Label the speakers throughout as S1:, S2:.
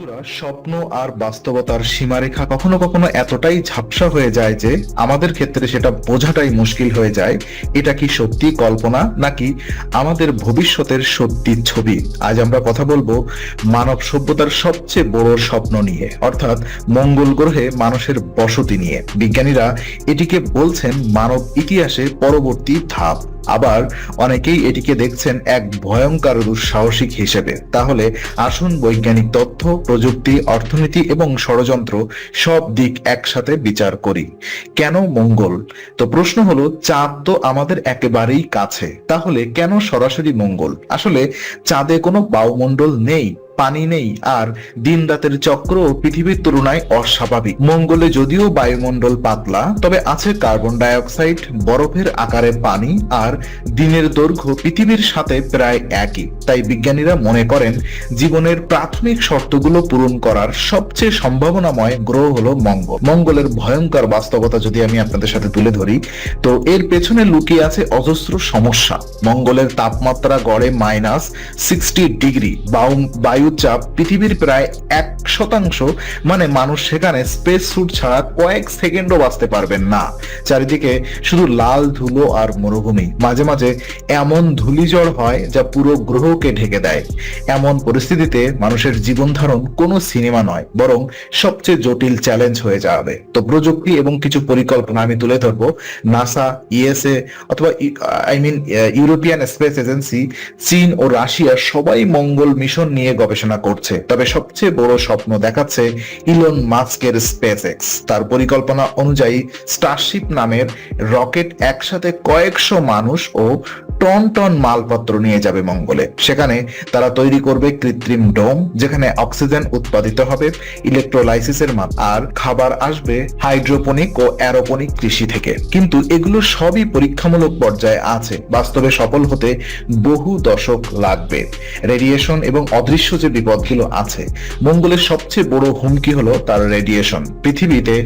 S1: বন্ধুরা, স্বপ্ন আর বাস্তবতার সীমারেখা কখনো কখনো এতটাই ঝাপসা হয়ে যায় যে আমাদের ক্ষেত্রে সেটা বোঝাটাই মুশকিল হয়ে যায়। এটা কি সত্যি কল্পনা নাকি আমাদের ভবিষ্যতের সত্যি ছবি? আজ আমরা কথা বলব মানব সভ্যতার সবচেয়ে বড় স্বপ্ন নিয়ে, অর্থাৎ মঙ্গল গ্রহে মানুষের বসতি নিয়ে। বিজ্ঞানীরা এটিকে বলছেন মানব ইতিহাসে পরবর্তী ধাপ। আবার অনেকেই এটিকে দেখছেন এক ভয়ঙ্কর দুঃসাহসিক হিসেবে। তাহলে আসুন বৈজ্ঞানিক তথ্য, প্রযুক্তি, অর্থনীতি এবং ষড়যন্ত্র সব দিক একসাথে বিচার করি। কেন মঙ্গল? তো প্রশ্ন হলো, চাঁদ তো আমাদের একেবারেই কাছে। তাহলে কেন সরাসরি মঙ্গল? আসলে চাঁদে কোনো বায়ুমণ্ডল নেই। পানি নেই আর দিন রাতের চক্র পৃথিবীর তুলনায় অস্বাভাবিক। মঙ্গলে যদিও বায়ুমণ্ডল পাতলা, তবে আছে কার্বন ডাইঅক্সাইড, বরফের আকারে পানি আর দিনের দৈর্ঘ্য পৃথিবীর সাথে প্রায় একই। তাই বিজ্ঞানীরা মনে করেন, জীবনের প্রাথমিক শর্তগুলো পূরণ করার সবচেয়ে সম্ভাবনাময় গ্রহ হলো মঙ্গল। মঙ্গলের ভয়ঙ্কর বাস্তবতা যদি আমি আপনাদের সাথে তুলে ধরি, তো এর পেছনে লুকিয়ে আছে অজস্র সমস্যা। মঙ্গলের তাপমাত্রা গড়ে মাইনাস সিক্সটি ডিগ্রি বায়ু চাপ পৃথিবীর প্রায় এক শতাংশ। মানে মানুষ সেখানে স্পেস স্যুট ছাড়া কয়েক সেকেন্ডও বাঁচতে পারবেন না। চারিদিকে শুধু লাল ধুলো আর মরুভূমি। মাঝে মাঝে এমন ধূলিঝড় হয় যা পুরো গ্রহকে ঢেকে দেয়। এমন পরিস্থিতিতে মানুষের জীবন ধারণ কোনো সিনেমা নয়, বরং সবচেয়ে জটিল চ্যালেঞ্জ হয়ে যাবে। তো প্রযুক্তি এবং কিছু পরিকল্পনা আমি তুলে ধরবো। নাসা, ইএসএ অথবা I mean European Space Agency, চীন ও রাশিয়া সবাই মঙ্গল মিশন নিয়ে গবেষণা করছে। তবে সবচেয়ে বড় স্বপ্ন দেখাচ্ছে ইলন মাস্কের স্পেস এক্স তার পরিকল্পনা অনুযায়ী স্টারশিপ নামের রকেট একসাথে কয়েকশো মানুষ ও টন টন মালপত্র নিয়ে যাবে মঙ্গলে। সেখানে তারা তৈরি করবে কৃত্রিম ডোম, যেখানে অক্সিজেন উৎপাদিত হবে ইলেকট্রোলাইসিসের মাধ্যমে, আর খাবার আসবে হাইড্রোপনিক ও অ্যারোপনিক কৃষি থেকে। কিন্তু এগুলো সবই পরীক্ষামূলক পর্যায়ে আছে। বাস্তবে সফল হতে বহু দশক লাগবে। রেডিয়েশন এবং অদৃশ্য যে বিপদগুলো আছে। মঙ্গলের সবচেয়ে বড় হুমকি হলো তার রেডিয়েশন পৃথিবীতে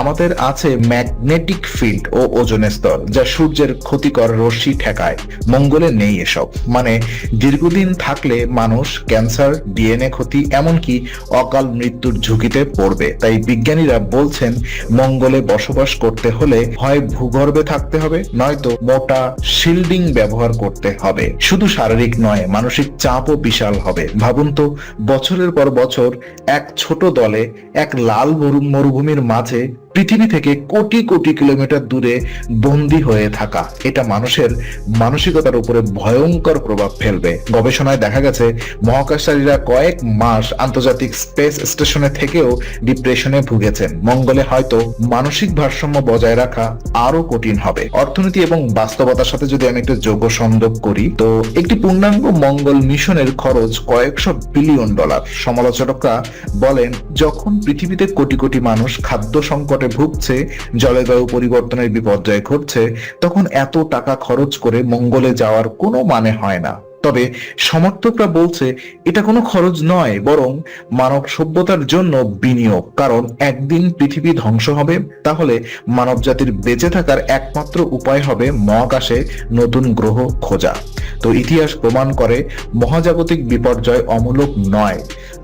S1: আমাদের আছে ম্যাগনেটিক ফিল্ড ও ওজোন স্তর, যা সূর্যের ক্ষতিকর রশ্মি ঠেকায়। মঙ্গলে নেই এসব। মানে দীর্ঘদিন থাকলে মানুষ ক্যান্সার, ডিএনএ ক্ষতি, এমনকি অকাল মৃত্যুর ঝুঁকিতে পড়বে। তাই বিজ্ঞানীরা বলছেন, মঙ্গলে বসবাস করতে হলে হয় ভূগর্ভে থাকতে হবে, নয়তো মোটা শিল্ডিং ব্যবহার করতে হবে। শুধু শারীরিক নয়, মানসিক চাপও বিশাল হবে। ভাবুন তো বছরের পর বছর এক ছোট দলে এক লাল মরুভূমির মাঝে পৃথিবী থেকে কোটি কোটি কিলোমিটার দূরে বন্দী হয়ে থাকা। এটা মানুষের মানসিকতার উপরে ভয়ঙ্কর প্রভাব ফেলবে। গবেষণায় দেখা গেছে, মহাকাশচারীরা কয়েক মাস আন্তর্জাতিক স্পেস স্টেশনে থেকেও ডিপ্রেশনে ভুগেছেন। মঙ্গলে হয়তো মানসিক ভারসাম্য বজায় রাখা আরও কঠিন হবে। অর্থনীতি এবং বাস্তবতার সাথে যদি আমি একটু যোগ্য সংযোগ করি, তো একটি পূর্ণাঙ্গ মঙ্গল মিশনের খরচ কয়েকশো বিলিয়ন ডলার। সমালোচকরা বলেন, যখন পৃথিবীতে কোটি কোটি মানুষ খাদ্য সংকট সংকটে ভুগছে, জলবায়ু পরিবর্তনের বিপর্যয় ঘটছে, তখন এত টাকা খরচ করে মঙ্গলে যাওয়ার কোনো মানে হয় না। তবে সমর্থকরা বলছে, এটা কোনো খরচ নয়, বরং মানব সভ্যতার জন্য বিনিয়োগ। কারণ একদিন পৃথিবী ধ্বংস হবে, তাহলে মানব জাতির বেঁচে থাকার একমাত্র উপায় হবে মহাকাশে নতুন গ্রহ খোঁজা। তো ইতিহাস প্রমাণ করে, মহাজাগতিক বিপর্যয় অমূলক নয়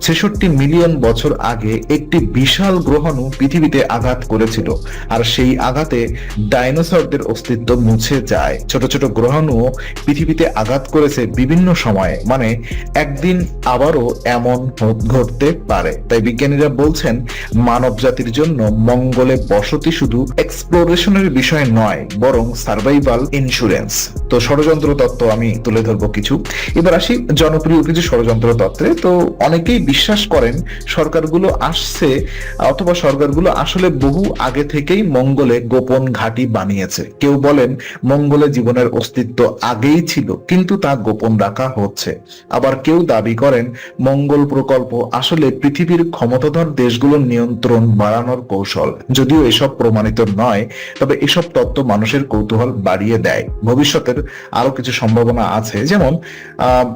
S1: ছেষট্টি মিলিয়ন বছর আগে একটি বিশাল গ্রহাণু পৃথিবীতে আঘাত করেছিল, আর সেই আঘাতে ডাইনোসরদের অস্তিত্ব মুছে যায়। ছোট ছোট গ্রহাণুও পৃথিবীতে আঘাত করেছে বিভিন্ন সময়ে মানে একদিন আবারও এমন ঘটতে পারে। তাই বিজ্ঞানীরা বলছেন মানব জাতির জন্য মঙ্গলে বসতি শুধু এক্সপ্লোরেশনের বিষয় নয়, বরং সার্ভাইভাল ইন্স্যুরেন্স তো ষড়যন্ত্র তত্ত্ব আমি তুলে ধরবো কিছু। এবার আসি জনপ্রিয় কিছু ষড়যন্ত্র তত্ত্বে। তো অনেকেই বিশ্বাস করেন, সরকারগুলো আসছে, অথবা সরকারগুলো আসলে বহু আগে থেকেই মঙ্গলে গোপন ঘাঁটি বানিয়েছে। কেউ বলেন, মঙ্গলে জীবনের অস্তিত্ব আগেই ছিল, কিন্তু তা গোপন রাখা হচ্ছে। আবার কেউ দাবি করেন, মঙ্গল প্রকল্প আসলে পৃথিবীর ক্ষমতাধর দেশগুলোর নিয়ন্ত্রণ বাড়ানোর কৌশল। যদিও এসব প্রমাণিত নয়, তবে এসব তত্ত্ব মানুষের কৌতূহল বাড়িয়ে দেয়। ভবিষ্যতের আরও কিছু সম্ভাবনা আছে, যেমন, আহ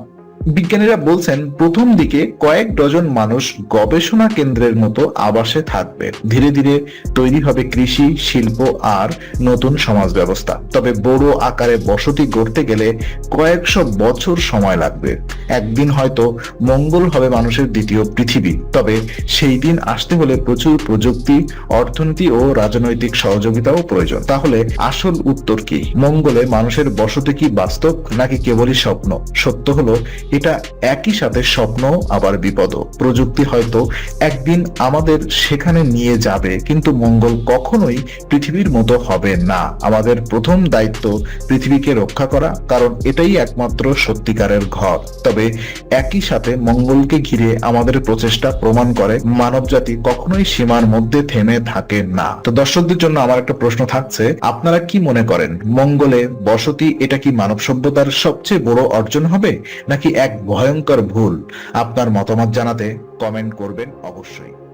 S1: বিজ্ঞানীরা বলছেন, প্রথম দিকে কয়েক ডজন মানুষ গবেষণা কেন্দ্রের মতো আবাসে থাকবে। ধীরে ধীরে তৈরি হবে কৃষি, শিল্প আর নতুন সমাজ ব্যবস্থা তবে বড় আকারে বসতি গড়তে গেলে কয়েকশো বছর সময় লাগবে। একদিন হয়তো মঙ্গল হবে মানুষের দ্বিতীয় পৃথিবী। তবে সেই দিন আসতে হলে প্রচুর প্রযুক্তি, অর্থনীতি ও রাজনৈতিক সহযোগিতাও প্রয়োজন। তাহলে আসল উত্তর কি? মঙ্গলে মানুষের বসতি কি বাস্তব, নাকি কেবলই স্বপ্ন? সত্য হলো, এটা একই সাথে স্বপ্ন, আবার বিপদ প্রযুক্তি হয়তো একদিন আমাদের সেখানে নিয়ে যাবে, কিন্তু মঙ্গল কখনোই পৃথিবীর মতো হবে না। আমাদের প্রথম দায়িত্ব পৃথিবীকে রক্ষা করা, কারণ এটাই একমাত্র সত্যিকারের ঘর। তবে একই সাথে মঙ্গলকে ঘিরে আমাদের প্রচেষ্টা প্রমাণ করে মানবজাতি কখনোই সীমার মধ্যে থেমে থাকে না। তো দর্শকদের জন্য আমার একটা প্রশ্ন থাকছে, আপনারা কি মনে করেন, মঙ্গলে বসতি এটা কি মানব সভ্যতার সবচেয়ে বড় অর্জন হবে, নাকি এক ভয়ঙ্কর ভুল? আপনার মতামত জানাতে কমেন্ট করবেন অবশ্যই।